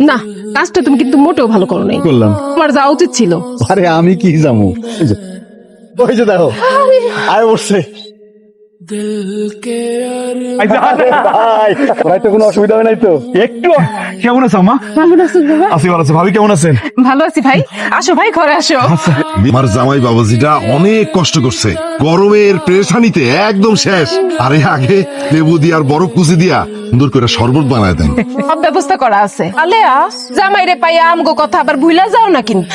না কাজটা তুমি কিন্তু মোটেও ভালো করো নাই করলাম। তোমার যাওয়া উচিত ছিল। আরে আমি কি জামু ওই যে- দেখো। আয় কোনো অসুবিধা হয় নাই তো? একটু কেমন আছো মা ভালো আছো বাবা? আছি ভালো ভাবি কেমন আছেন? ভালো আছি ভাই। আসো ভাই ঘরে আসো। আমার জামাই বাবাজিটা অনেক কষ্ট করছে। গরমের প্রেশানিতে একদম শেষ। আরে আগে লেবু দিয়া আর বরফ কুচি দিয়া সুন্দর করে শরবত বানায় দেন। সব ব্যবস্থা করা আছে। আলেয়া জামাই রে পাইয়া আমগো কথা আবার ভুলা যাও না কিন্তু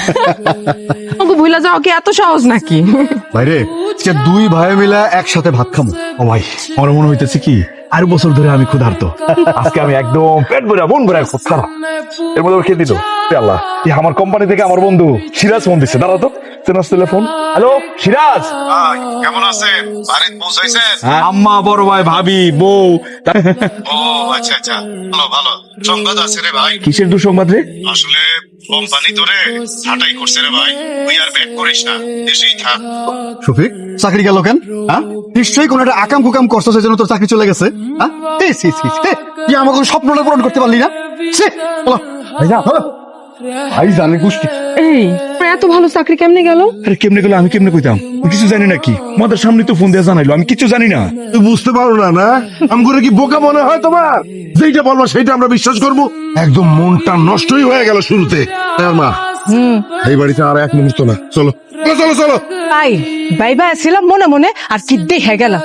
ভুলা যাও কি এত সহজ নাকি? ভাইরে আজকে দুই ভাই মিলা একসাথে ভাত খামো। ও ভাই আমার মনে হইতেছে কি আর বছর ধরে আমি ক্ষুধার্ত। আজকে আমি একদম পেট ভরে মন ভরে খারাপ এর মধ্যে খেয়ে এ আল্লাহ। এই আমার কোম্পানি থেকে আমার বন্ধু সিরাজ ফোন দিচ্ছে দাঁড়া তো চেনাস ফোন। হ্যালো সিরাজ। কেমন আছেন? বাড়িতে পৌঁছাইছেন আম্মা বড় ভাই ভাবি বউ। ও আচ্ছা আচ্ছা। ভালো ভালো। সংবাদ আছে রে ভাই। কিসের দুঃসংবাদ রে? আসলে কোম্পানি তোরে হাটাই করছে রে ভাই। তুই আর ব্যাক করিস না। দেশেই থাক। শফিক চাকরি গেল কেন? হ্যাঁ? নিশ্চয়ই কোনো একটা আকাম কুকাম করছ সেজন্য তোর চাকরি চলে গেছে। হ্যাঁ? এই, তুই আমাকে স্বপ্নটা পূরণ করতে পারলি না? ভাইয়া বলো। ভাই জানে গোষ্ঠী এই এত ভালো চাকরি কেমনে গেল? আরে কেমনে গেল আমি কেমনে কইতাম? কিছু জানি না কি আমাদের সামনে তো ফোন দিয়ে জানাইলো আমি কিছু জানি না। তুই বুঝতে পারো না না? আমগুলো কি বোকা মনে হয় তোমার? যেইটা বলব সেইটা আমরা বিশ্বাস করব। একদম মনটা নষ্টই হয়ে গেল শুরুতে। হ্যাঁ, মা। এই বাড়িতে আর এক মুহূর্ত না। চলো। চলো চলো চলো। ভাই ভাই ভাই ছিলাম মনে মনে আর কি দেখে গেলাম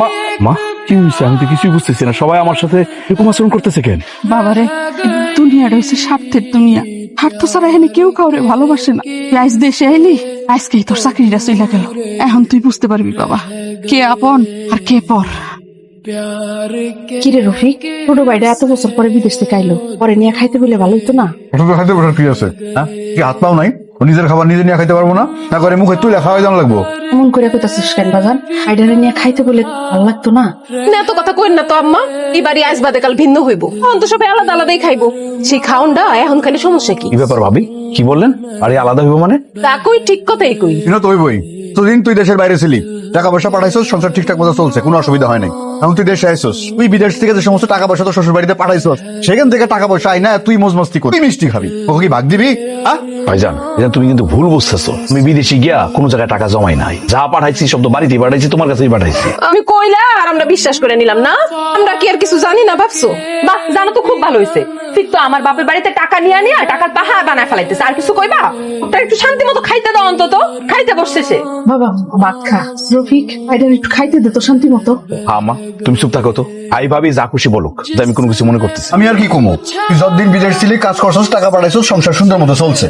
মা মা? কি হয়েছে আমি তো কিছুই বুঝতেছি না। সবাই আমার সাথে এরকম আচরণ করতেছে কেন? বাবারে দুনিয়াটা হচ্ছে স্বার্থের দুনিয়া। স্বার্থ ছাড়া এখানে কেউ কাউরে ভালোবাসে না। তুই আজ দেশে এলি আজকেই তোর চাকরিটা চলে গেল। এখন তুই বুঝতে পারবি বাবা কে আপন আর কে পর। কিরে রফিক ছোট ভাইটা এত বছর পরে বিদেশ থেকে আইলো পরে নিয়ে খাইতে বলে ভালো হতো না? ওটা তো খাইতে কি আছে? হ্যাঁ? কি হাত পাও নাই? নিজের খাবার নিজে নিয়ে খাইতে পারব না? না করে মুখে তুলে খাওয়াই জানা লাগবো। এমন করে কইতাছিস কেন বাজান? আইডারে নিয়ে খাইতে বলে ভালো লাগতো না? না এত কথা কইন না তো আম্মা। এই বাড়ি আজ বাদে কাল ভিন্ন হইব। এখন তো সবাই আলাদা আলাদাই খাইবো। সেই খাউনটা এখন খালি সমস্যা কি? কি ব্যাপার ভাবি? কি বললেন? আরে আলাদা হইব মানে? তা কই ঠিক কথাই কই। কিনা তো ওই বই তোদিন তুই দেশের বাইরে ছিলি। টাকা পয়সা পাঠাইছস সংসার ঠিকঠাক মতো চলছে কোনো অসুবিধা হয় নাই। এখন তুই দেশে আইসস। তুই বিদেশ থেকে যে সমস্ত টাকা পয়সা তো শ্বশুর বাড়িতে পাঠাইছস সেখান থেকে টাকা পয়সা আই না তুই মোজ মস্তি কর। তুই মিষ্টি খাবি। ওকে কি ভাগ দিবি? হ্যাঁ ভাইজান এটা তুমি কিন্তু ভুল বুঝতেছো। আমি বিদেশে গিয়া কোনো জায়গায় টাকা জমাই নাই। যা পাঠাইছি সব তো বাড়িতেই পাঠাইছি তোমার কাছেই পাঠাইছি। আমি কইলা আর আমরা বিশ্বাস করে নিলাম না। আমরা কি আর কিছু জানি না ভাবছ? বাহ জানো তো খুব ভালো হয়েছে ঠিক তো আমার বাপের বাড়িতে টাকা নিয়ে নিয়ে টাকার পাহাড় বানায় ফেলাইতেছে। আর কিছু কইবা? একটু শান্তি মতো খাইতে দাও অন্তত। খাইতে বসছে সে। বাবা ভাত খা রফিক আইডারে একটু খাইতে দে তো শান্তি মতো। হ্যাঁ মা। তুমি চুপ থাকো তো। আই ভাবি যা খুশি বলুক যে আমি কোনো কিছু মনে করতেছি আমি আর কি কমো? তুই যতদিন বিদেশ ছিলি কাজ করছস টাকা পাঠাইছস সংসার সুন্দর মতো চলছে।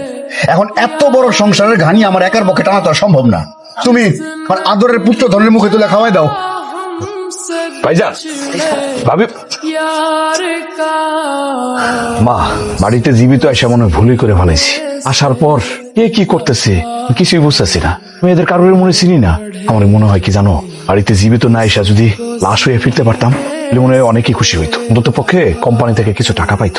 এখন এত বড় সংসারের ঘানি আমার একার পক্ষে টানা তো সম্ভব না। তুমি আমার আদরের পুত্র ধনের মুখে তুলে খাওয়াই দাও। ভাইজান ভাবি। মা বাড়িতে জীবিত এসে মনে ভুলই করে ফেলাইছি। আসার পর কে কি করতেছে? কিছুই বুঝতেছি না। আমি এদের কারোর মনে চিনি না। আমার মনে হয় কি জানো? বাড়িতে জীবিত না এসা যদি লাশ হয়ে ফিরতে পারতাম মনে হয় অনেকেই খুশি হইতো। অন্তত পক্ষে কোম্পানি থেকে কিছু টাকা পাইতো।